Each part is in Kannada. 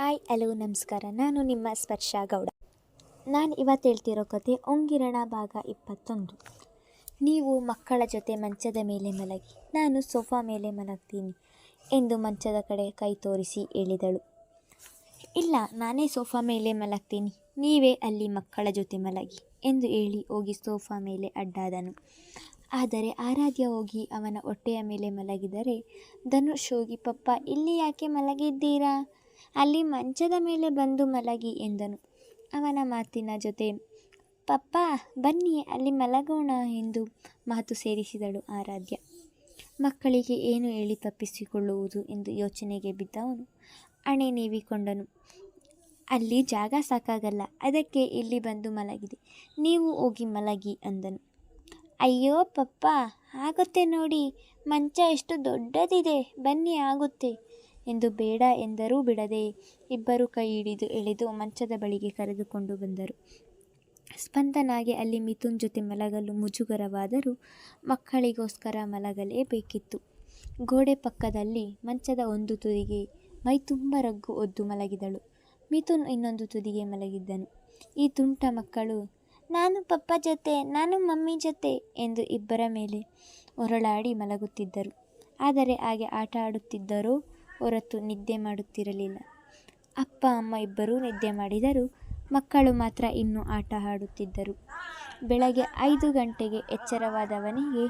ಹಾಯ್, ಹಲೋ, ನಮಸ್ಕಾರ. ನಾನು ನಿಮ್ಮ ಸ್ಪರ್ಶ ಗೌಡ. ನಾನು ಇವತ್ತು ಹೇಳ್ತಿರೋ ಕತೆ ಒಂಗಿರಣ ಭಾಗ ಇಪ್ಪತ್ತೊಂದು. ನೀವು ಮಕ್ಕಳ ಜೊತೆ ಮಂಚದ ಮೇಲೆ ಮಲಗಿ, ನಾನು ಸೋಫಾ ಮೇಲೆ ಮಲಗ್ತೀನಿ ಎಂದು ಮಂಚದ ಕಡೆ ಕೈ ತೋರಿಸಿ ಹೇಳಿದಳು. ಇಲ್ಲ, ನಾನೇ ಸೋಫಾ ಮೇಲೆ ಮಲಗ್ತೀನಿ, ನೀವೇ ಅಲ್ಲಿ ಮಕ್ಕಳ ಜೊತೆ ಮಲಗಿ ಎಂದು ಹೇಳಿ ಹೋಗಿ ಸೋಫಾ ಮೇಲೆ ಅಡ್ಡಾದನು. ಆದರೆ ಆರಾಧ್ಯ ಹೋಗಿ ಅವನ ಹೊಟ್ಟೆಯ ಮೇಲೆ ಮಲಗಿದರೆ, ಧನುಷ್ ಹೋಗಿ, ಪಪ್ಪ, ಇಲ್ಲಿ ಯಾಕೆ ಮಲಗಿದ್ದೀರಾ? ಅಲ್ಲಿ ಮಂಚದ ಮೇಲೆ ಬಂದು ಮಲಗಿ ಎಂದನು. ಅವನ ಮಾತಿನ ಜೊತೆ, ಪಪ್ಪ, ಬನ್ನಿ, ಅಲ್ಲಿ ಮಲಗೋಣ ಎಂದು ಮಾತು ಸೇರಿಸಿದಳು ಆರಾಧ್ಯ. ಮಕ್ಕಳಿಗೆ ಏನು ಹೇಳಿ ತಪ್ಪಿಸಿಕೊಳ್ಳುವುದು ಎಂದು ಯೋಚನೆಗೆ ಬಿದ್ದವನು. ಅಣೆ ನೀವಿಕೊಂಡನು. ಅಲ್ಲಿ ಜಾಗ ಸಾಕಾಗಲ್ಲ, ಅದಕ್ಕೆ ಇಲ್ಲಿ ಬಂದು ಮಲಗಿದೆ. ನೀವು ಹೋಗಿ ಮಲಗಿ ಅಂದನು. ಅಯ್ಯೋ ಪಪ್ಪ, ಆಗುತ್ತೆ ನೋಡಿ, ಮಂಚ ಎಷ್ಟು ದೊಡ್ಡದಿದೆ, ಬನ್ನಿ ಆಗುತ್ತೆ. ಎಂದು ಬೇಡ ಎಂದರೂ ಬಿಡದೆ ಇಬ್ಬರು ಕೈ ಹಿಡಿದು ಎಳೆದು ಮಂಚದ ಬಳಿಗೆ ಕರೆದುಕೊಂಡು ಬಂದರು. ಸ್ಪಂದನಾಗಿ ಅಲ್ಲಿ ಮಿಥುನ್ ಜೊತೆ ಮಲಗಲು ಮುಜುಗರವಾದರೂ ಮಕ್ಕಳಿಗೋಸ್ಕರ ಮಲಗಲೇಬೇಕಿತ್ತು ಗೋಡೆ ಪಕ್ಕದಲ್ಲಿ ಮಂಚದ ಒಂದು ತುದಿಗೆ ಮೈ ತುಂಬ ರಗ್ಗು ಒದ್ದು ಮಲಗಿದಳು. ಮಿಥುನ್ ಇನ್ನೊಂದು ತುದಿಗೆ ಮಲಗಿದ್ದನು. ಈ ತುಂಟ ಮಕ್ಕಳು, ನಾನು ಪಪ್ಪ ಜೊತೆ, ನಾನು ಮಮ್ಮಿ ಜೊತೆ ಎಂದು ಇಬ್ಬರ ಮೇಲೆ ಹೊರಳಾಡಿ ಮಲಗುತ್ತಿದ್ದರು. ಆದರೆ ಹಾಗೆ ಆಟ ಆಡುತ್ತಿದ್ದರೋ ಹೊರತು ನಿದ್ದೆ ಮಾಡುತ್ತಿರಲಿಲ್ಲ. ಅಪ್ಪ, ಅಮ್ಮ ಇಬ್ಬರೂ ನಿದ್ದೆ ಮಾಡಿದರು ಮಕ್ಕಳು ಮಾತ್ರ ಇನ್ನೂ ಆಟ ಆಡುತ್ತಿದ್ದರು. ಬೆಳಗ್ಗೆ ಐದು ಗಂಟೆಗೆ ಎಚ್ಚರವಾದವನಿಗೆ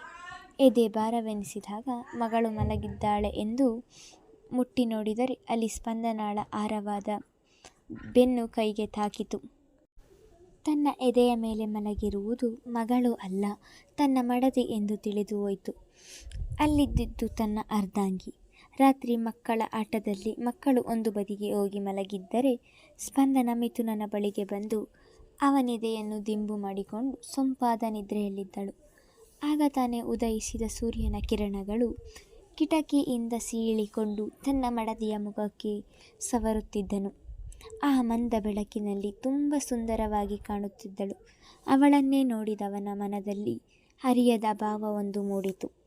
ಎದೆ ಭಾರವೆನಿಸಿದಾಗ ಮಗಳು ಮಲಗಿದ್ದಾಳೆ ಎಂದು ಮುಟ್ಟಿ ನೋಡಿದರೆ ಅಲ್ಲಿ ಸ್ಪಂದನಾಳ ಆರವಾದ ಬೆನ್ನು ಕೈಗೆ ತಾಕಿತು. ತನ್ನ ಎದೆಯ ಮೇಲೆ ಮಲಗಿರುವುದು ಮಗಳು ಅಲ್ಲ, ತನ್ನ ಮಡದಿ ಎಂದು ತಿಳಿದು ಹೋಯಿತು. ಅಲ್ಲಿದ್ದಿದ್ದು ತನ್ನ ಅರ್ಧಾಂಗಿ. ರಾತ್ರಿ ಮಕ್ಕಳ ಆಟದಲ್ಲಿ ಮಕ್ಕಳು ಒಂದು ಬದಿಗೆ ಹೋಗಿ ಮಲಗಿದ್ದರೆ ಸ್ಪಂದನ ಮಿಥುನನ ಬಳಿಗೆ ಬಂದು ಅವನಿದೆಯನ್ನು ದಿಂಬು ಮಾಡಿಕೊಂಡು ಸೊಂಪಾದ ನಿದ್ರೆಯಲ್ಲಿದ್ದಳು. ಆಗ ತಾನೇ ಉದಯಿಸಿದ ಸೂರ್ಯನ ಕಿರಣಗಳು ಕಿಟಕಿಯಿಂದ ಸೀಳಿಕೊಂಡು ತನ್ನ ಮಡದಿಯ ಮುಖಕ್ಕೆ ಸವರುತ್ತಿದ್ದನು. ಆ ಮಂದ ಬೆಳಕಿನಲ್ಲಿ ತುಂಬ ಸುಂದರವಾಗಿ ಕಾಣುತ್ತಿದ್ದಳು. ಅವಳನ್ನೇ ನೋಡಿದವನ ಮನದಲ್ಲಿ ಹರಿಯದ ಭಾವವೊಂದು ಮೂಡಿತು.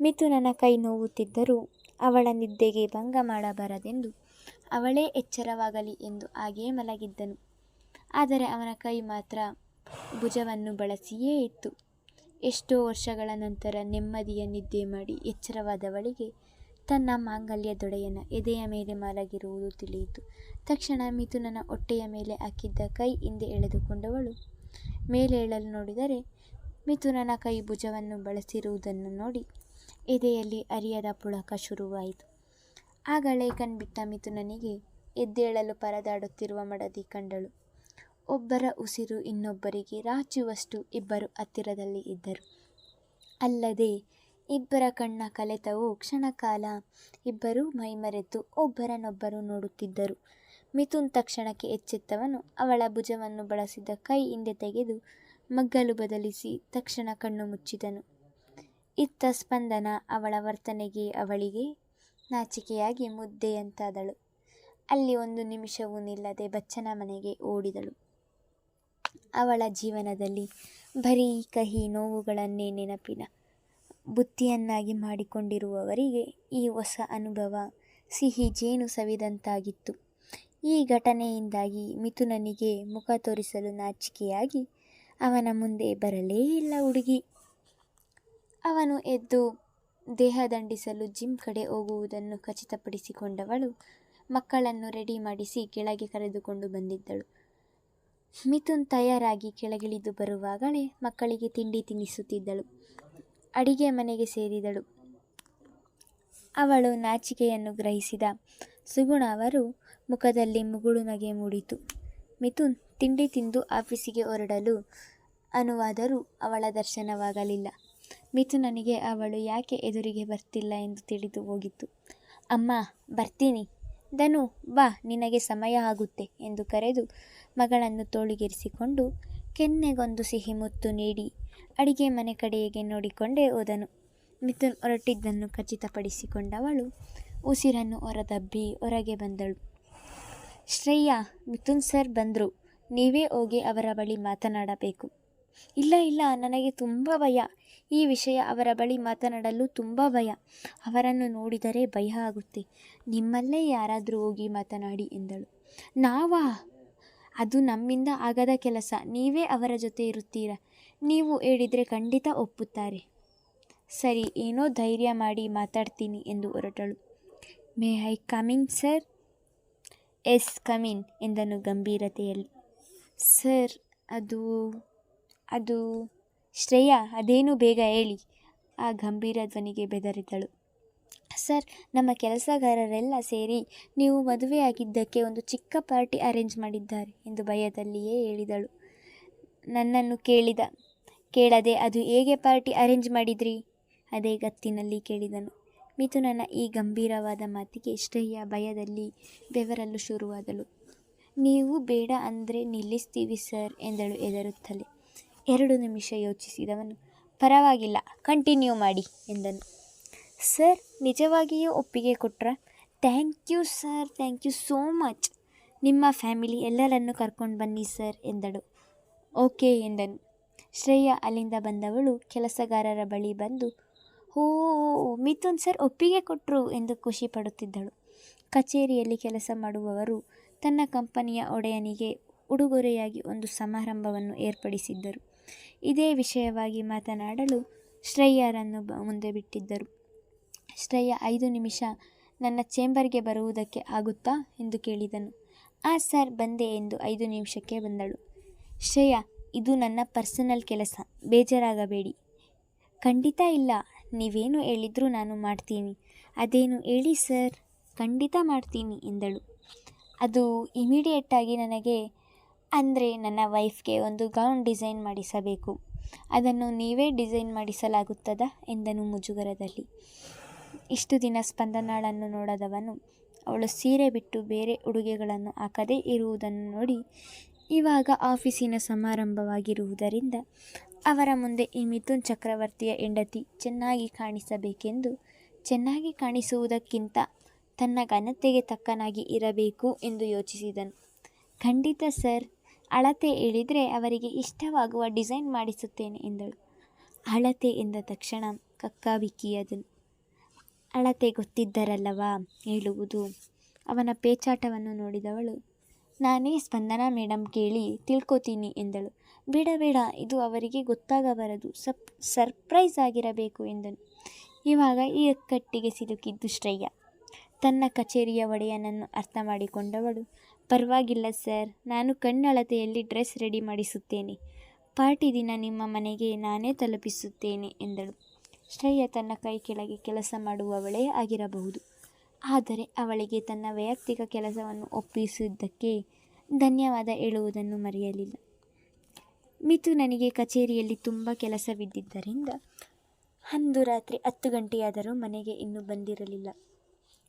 ಮಿಥುನನ ಕೈ ನೋವುತ್ತಿದ್ದರೂ ಅವಳ ನಿದ್ದೆಗೆ ಭಂಗ ಮಾಡಬಾರದೆಂದು ಅವಳೇ ಎಚ್ಚರವಾಗಲಿ ಎಂದು ಹಾಗೆಯೇ ಮಲಗಿದ್ದನು. ಆದರೆ ಅವನ ಕೈ ಮಾತ್ರ ಭುಜವನ್ನು ಬಳಸಿಯೇ ಇತ್ತು. ಎಷ್ಟೋ ವರ್ಷಗಳ ನಂತರ ನೆಮ್ಮದಿಯ ನಿದ್ದೆ ಮಾಡಿ ಎಚ್ಚರವಾದವಳಿಗೆ ತನ್ನ ಮಾಂಗಲ್ಯದೊಡೆಯನ ಎದೆಯ ಮೇಲೆ ಮಲಗಿರುವುದು ತಿಳಿಯಿತು. ತಕ್ಷಣ ಮಿಥುನನ ಹೊಟ್ಟೆಯ ಮೇಲೆ ಹಾಕಿದ್ದ ಕೈ ಹಿಂದೆ ಎಳೆದುಕೊಂಡವಳು. ಮೇಲೆ ಏಳಲು ನೋಡಿದರೆ ಮಿಥುನನ ಕೈ ಭುಜವನ್ನು ಬಳಸಿರುವುದನ್ನು ನೋಡಿ ಎದೆಯಲ್ಲಿ ಅರಿಯದ ಪುಳಕ ಶುರುವಾಯಿತು. ಆಗ ಲೇಖನ್ ಬಿಟ್ಟ ಮಿಥುನನಿಗೆ ಎದ್ದೇಳಲು ಪರದಾಡುತ್ತಿರುವ ಮಡದಿ ಕಂಡಳು. ಒಬ್ಬರ ಉಸಿರು ಇನ್ನೊಬ್ಬರಿಗೆ ರಾಚುವಷ್ಟು ಇಬ್ಬರು ಹತ್ತಿರದಲ್ಲಿ ಇದ್ದರು. ಅಲ್ಲದೆ ಇಬ್ಬರ ಕಣ್ಣ ಕಲೆತವು ಕ್ಷಣಕಾಲ ಇಬ್ಬರೂ ಮೈಮರೆತು ಒಬ್ಬರನ್ನೊಬ್ಬರು ನೋಡುತ್ತಿದ್ದರು. ಮಿಥುನ್ ತಕ್ಷಣಕ್ಕೆ ಎಚ್ಚೆತ್ತವನು ಅವಳ ಭುಜವನ್ನು ಬಳಸಿದ ಕೈ ಹಿಂದೆ ತೆಗೆದು ಮಗ್ಗಲು ಬದಲಿಸಿ ತಕ್ಷಣ ಕಣ್ಣು ಮುಚ್ಚಿದನು. ಇತ್ತ ಸ್ಪಂದನ ಅವಳ ವರ್ತನೆಗೆ ಅವಳಿಗೆ ನಾಚಿಕೆಯಾಗಿ ಮುದ್ದೆಯಂತಾದಳು ಅಲ್ಲಿ ಒಂದು ನಿಮಿಷವೂ ನಿಲ್ಲದೆ ಬಚ್ಚನ ಮನೆಗೆ ಓಡಿದಳು. ಅವಳ ಜೀವನದಲ್ಲಿ ಬರೀ ಕಹಿ ನೋವುಗಳನ್ನೇ ನೆನಪಿನ ಬುತ್ತಿಯನ್ನಾಗಿ ಮಾಡಿಕೊಂಡಿರುವವರಿಗೆ ಈ ಹೊಸ ಅನುಭವ ಸಿಹಿ ಜೇನು ಸವಿದಂತಾಗಿತ್ತು. ಈ ಘಟನೆಯಿಂದಾಗಿ ಮಿಥುನನಿಗೆ ಮುಖ ತೋರಿಸಲು ನಾಚಿಕೆಯಾಗಿ ಅವನ ಮುಂದೆ ಬರಲೇ ಇಲ್ಲ ಹುಡುಗಿ. ಅವನು ಎದ್ದು ದೇಹ ದಂಡಿಸಲು ಜಿಮ್ ಕಡೆ ಹೋಗುವುದನ್ನು ಖಚಿತಪಡಿಸಿಕೊಂಡವಳು. ಮಕ್ಕಳನ್ನು ರೆಡಿ ಮಾಡಿಸಿ ಕೆಳಗೆ ಕರೆದುಕೊಂಡು ಬಂದಿದ್ದಳು. ಮಿಥುನ್ ತಯಾರಾಗಿ ಕೆಳಗಿಳಿದು ಬರುವಾಗಲೇ ಮಕ್ಕಳಿಗೆ ತಿಂಡಿ ತಿನ್ನಿಸುತ್ತಿದ್ದಳು ಅಡಿಗೆ ಮನೆಗೆ ಸೇರಿದಳು. ಅವಳು ನಾಚಿಕೆಯನ್ನು ಗ್ರಹಿಸಿದ ಸುಗುಣ ಅವರು ಮುಖದಲ್ಲಿ ಮುಗುಳು ನಗೆ ಮೂಡಿತು. ಮಿಥುನ್ ತಿಂಡಿ ತಿಂದು ಆಫೀಸಿಗೆ ಹೊರಡಲು ಅನುವಾದರೂ ಅವಳ ದರ್ಶನವಾಗಲಿಲ್ಲ. ಮಿಥುನನಿಗೆ ಅವಳು ಯಾಕೆ ಎದುರಿಗೆ ಬರ್ತಿಲ್ಲ ಎಂದು ತಿಳಿದು ಹೋಗಿತ್ತು. ಅಮ್ಮ, ಬರ್ತೀನಿ. ಧನು, ಬಾ, ನಿನಗೆ ಸಮಯ ಆಗುತ್ತೆ ಎಂದು ಕರೆದು ಮಗಳನ್ನು ತೋಳಿಗೆರಿಸಿಕೊಂಡು ಕೆನ್ನೆಗೊಂದು ಸಿಹಿ ಮುತ್ತು ನೀಡಿ ಅಡಿಗೆ ಮನೆ ಕಡೆಗೆ ನೋಡಿಕೊಂಡೇ ಹೋದನು. ಮಿಥುನ್ ಹೊರಟಿದ್ದನ್ನು ಖಚಿತಪಡಿಸಿಕೊಂಡವಳು ಉಸಿರನ್ನು ಹೊರದಬ್ಬಿ ಹೊರಗೆ ಬಂದಳು. ಶ್ರೇಯಾ, ಮಿಥುನ್ ಸರ್ ಬಂದರು. ನೀವೇ ಹೋಗಿ ಅವರ ಬಳಿ ಮಾತನಾಡಬೇಕು. ಇಲ್ಲ ಇಲ್ಲ, ನನಗೆ ತುಂಬ ಭಯ. ಈ ವಿಷಯ ಅವರ ಬಳಿ ಮಾತನಾಡಲು ತುಂಬ ಭಯ. ಅವರನ್ನು ನೋಡಿದರೆ ಭಯ ಆಗುತ್ತೆ. ನಿಮ್ಮಲ್ಲೇ ಯಾರಾದರೂ ಹೋಗಿ ಮಾತನಾಡಿ ಎಂದಳು. ನಾವಾ? ಅದು ನಮ್ಮಿಂದ ಆಗದ ಕೆಲಸ. ನೀವೇ ಅವರ ಜೊತೆ ಇರುತ್ತೀರಾ. ನೀವು ಹೇಳಿದರೆ ಖಂಡಿತ ಒಪ್ಪುತ್ತಾರೆ. ಸರಿ, ಏನೋ ಧೈರ್ಯ ಮಾಡಿ ಮಾತಾಡ್ತೀನಿ ಎಂದು ಹೊರಟಳು. May I coming sir? Yes, come in ಎಂದನು ಗಂಭೀರತೆಯಲ್ಲಿ. ಸರ್, ಅದು ಅದು ಶ್ರೇಯಾ, ಅದೇನು ಬೇಗ ಹೇಳಿ. ಆ ಗಂಭೀರ ಧ್ವನಿಗೆ ಬೆದರಿದಳು ಸರ್, ನಮ್ಮ ಕೆಲಸಗಾರರೆಲ್ಲ ಸೇರಿ ನೀವು ಮದುವೆಯಾಗಿದ್ದಕ್ಕೆ ಒಂದು ಚಿಕ್ಕ ಪಾರ್ಟಿ ಅರೇಂಜ್ ಮಾಡಿದ್ದಾರೆ ಎಂದು ಭಯದಲ್ಲಿಯೇ ಹೇಳಿದಳು. ನನ್ನನ್ನು ಕೇಳಿದ, ಕೇಳದೆ ಅದು ಹೇಗೆ ಪಾರ್ಟಿ ಅರೇಂಜ್ ಮಾಡಿದ್ರಿ? ಅದೇ ಗತ್ತಿನಲ್ಲಿ ಕೇಳಿದನು. ಮಿಥುನನ ಈ ಗಂಭೀರವಾದ ಮಾತಿಗೆ ಶ್ರೇಯ ಭಯದಲ್ಲಿ ಬೆವರಲು ಶುರುವಾದಳು. ನೀವು ಬೇಡ ಅಂದರೆ ನಿಲ್ಲಿಸ್ತೀವಿ ಸರ್ ಎಂದಳು ಎದರುತ್ತಲೇ ಎರಡು ನಿಮಿಷ ಯೋಚಿಸಿದವನು. ಪರವಾಗಿಲ್ಲ ಕಂಟಿನ್ಯೂ ಮಾಡಿ ಎಂದನು. ಸರ್, ನಿಜವಾಗಿಯೂ ಒಪ್ಪಿಗೆ ಕೊಟ್ರ? Thank you sir thank you so much ನಿಮ್ಮ ಫ್ಯಾಮಿಲಿ ಎಲ್ಲರನ್ನು ಕರ್ಕೊಂಡು ಬನ್ನಿ, ಸರ್, ಎಂದಳು. ಓಕೆ, ಎಂದನು. ಶ್ರೇಯ ಅಲ್ಲಿಂದ ಬಂದವಳು ಕೆಲಸಗಾರರ ಬಳಿ ಬಂದು, ಓ, ಮಿಥುನ್ ಸರ್ ಒಪ್ಪಿಗೆ ಕೊಟ್ಟರು ಎಂದು ಖುಷಿ ಪಡುತ್ತಿದ್ದಳು. ಕಚೇರಿಯಲ್ಲಿ ಕೆಲಸ ಮಾಡುವವರು ತನ್ನ ಕಂಪನಿಯ ಒಡೆಯನಿಗೆ ಉಡುಗೊರೆಯಾಗಿ ಒಂದು ಸಮಾರಂಭವನ್ನು ಏರ್ಪಡಿಸಿದ್ದರು. ಇದೇ ವಿಷಯವಾಗಿ ಮಾತನಾಡಲು ಶ್ರೇಯರನ್ನು ಮುಂದೆ ಬಿಟ್ಟಿದ್ದರು. ಶ್ರೇಯ, ಐದು ನಿಮಿಷ ನನ್ನ ಚೇಂಬರ್ಗೆ ಬರುವುದಕ್ಕೆ ಆಗುತ್ತಾ? ಎಂದು ಕೇಳಿದನು. ಆ ಸರ್, ಬಂದೆ ಎಂದು ಐದು ನಿಮಿಷಕ್ಕೆ ಬಂದಳು. ಶ್ರೇಯ, ಇದು ನನ್ನ ಪರ್ಸನಲ್ ಕೆಲಸ, ಬೇಜಾರಾಗಬೇಡಿ. ಖಂಡಿತ ಇಲ್ಲ, ನೀವೇನು ಹೇಳಿದ್ರೂ ನಾನು ಮಾಡ್ತೀನಿ. ಅದೇನು ಹೇಳಿ ಸರ್? ಖಂಡಿತ ಮಾಡ್ತೀನಿ ಎಂದಳು. ಅದು ಇಮಿಡಿಯೇಟಾಗಿ ನನಗೆ ಅಂದರೆ ನನ್ನ ವೈಫ್ಗೆ ಒಂದು ಗೌನ್ ಡಿಸೈನ್ ಮಾಡಿಸಬೇಕು. ಅದನ್ನು ನೀವೇ ಡಿಸೈನ್ ಮಾಡಿಸಲಾಗುತ್ತದಾ? ಎಂದನು ಮುಜುಗರದಲ್ಲಿ. ಇಷ್ಟು ದಿನ ಸ್ಪಂದನಾಳನ್ನು ನೋಡದವನು ಅವಳು ಸೀರೆ ಬಿಟ್ಟು ಬೇರೆ ಉಡುಗೆಗಳನ್ನು ಹಾಕದೇ ಇರುವುದನ್ನು ನೋಡಿ ಇವಾಗ ಆಫೀಸಿನ ಸಮಾರಂಭವಾಗಿರುವುದರಿಂದ ಅವರ ಮುಂದೆ ಈ ಮಿಥುನ್ ಚಕ್ರವರ್ತಿಯ ಹೆಂಡತಿ ಚೆನ್ನಾಗಿ ಕಾಣಿಸಬೇಕೆಂದು, ಚೆನ್ನಾಗಿ ಕಾಣಿಸುವುದಕ್ಕಿಂತ ತನ್ನ ಘನತೆಗೆ ತಕ್ಕನಾಗಿ ಇರಬೇಕು ಎಂದು ಯೋಚಿಸಿದನು. ಖಂಡಿತ ಸರ್ ಅಳತೆ ಹೇಳಿದರೆ ಅವರಿಗೆ ಇಷ್ಟವಾಗುವ ಡಿಸೈನ್ ಮಾಡಿಸುತ್ತೇನೆ ಎಂದಳು. ಅಳತೆ ಎಂದ ತಕ್ಷಣ ಕಕ್ಕಾಬಿಕ್ಕಿಯದನು ಅಳತೆ ಗೊತ್ತಿದ್ದರಲ್ಲವಾ ಹೇಳುವುದು. ಅವನ ಪೇಚಾಟವನ್ನು ನೋಡಿದವಳು. ನಾನೇ ಸ್ಪಂದನಾ ಮೇಡಮ್ ಕೇಳಿ ತಿಳ್ಕೊತೀನಿ ಎಂದಳು. ಬೇಡ ಬೇಡ, ಇದು ಅವರಿಗೆ ಗೊತ್ತಾಗಬಾರದು. ಸಪ್, ಸರ್ಪ್ರೈಸ್ ಆಗಿರಬೇಕು ಎಂದನು. ಇವಾಗ ಈ ಕಟ್ಟಿಗೆ ಸಿಲುಕಿದ್ದು ಶ್ರೇಯ. ತನ್ನ ಕಚೇರಿಯ ಒಡೆಯನನ್ನು ಅರ್ಥ ಮಾಡಿಕೊಂಡವಳು. ಪರವಾಗಿಲ್ಲ ಸರ್. ನಾನು ಕಣ್ಣಳತೆಯಲ್ಲಿ ಡ್ರೆಸ್ ರೆಡಿ ಮಾಡಿಸುತ್ತೇನೆ. ಪಾರ್ಟಿ ದಿನ ನಿಮ್ಮ ಮನೆಗೆ ನಾನೇ ತಲುಪಿಸುತ್ತೇನೆ, ಎಂದಳು. ಶ್ರೇಯ ತನ್ನ ಕೈ ಕೆಳಗೆ ಕೆಲಸ ಮಾಡುವವಳೇ ಆಗಿರಬಹುದು. ಆದರೆ ಅವಳಿಗೆ ತನ್ನ ವೈಯಕ್ತಿಕ ಕೆಲಸವನ್ನು ಒಪ್ಪಿಸಿದ್ದಕ್ಕೆ ಧನ್ಯವಾದ ಹೇಳುವುದನ್ನು ಮರೆಯಲಿಲ್ಲ. ಮಿತು ನನಗೆ ಕಚೇರಿಯಲ್ಲಿ ತುಂಬ ಕೆಲಸವಿದ್ದಿದ್ದರಿಂದ ಅಂದು ರಾತ್ರಿ ಹತ್ತು ಗಂಟೆಯಾದರೂ ಮನೆಗೆ ಇನ್ನೂ ಬಂದಿರಲಿಲ್ಲ.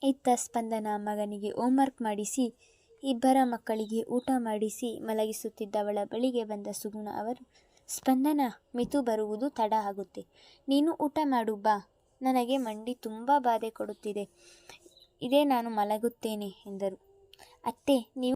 ಇತ್ತ ಸ್ಪಂದನ ಮಗನಿಗೆ ಹೋಮ್ವರ್ಕ್ ಮಾಡಿಸಿ ಇಬ್ಬರ ಮಕ್ಕಳಿಗೆ ಊಟ ಮಾಡಿಸಿ ಮಲಗಿಸುತ್ತಿದ್ದವಳ ಬಳಿಗೆ ಬಂದ ಸುಗುಣ ಅವರು, ಸ್ಪಂದನ, ಮಿತು ಬರುವುದು ತಡ ಆಗುತ್ತೆ. ನೀನು ಊಟ ಮಾಡು, ಬಾ. ನನಗೆ ಮಂಡಿ ತುಂಬ ಬಾಧೆ ಕೊಡುತ್ತಿದೆ. ಇದೇ ನಾನು ಮಲಗುತ್ತೇನೆ ಎಂದರು. ಅತ್ತೆ, ನೀವು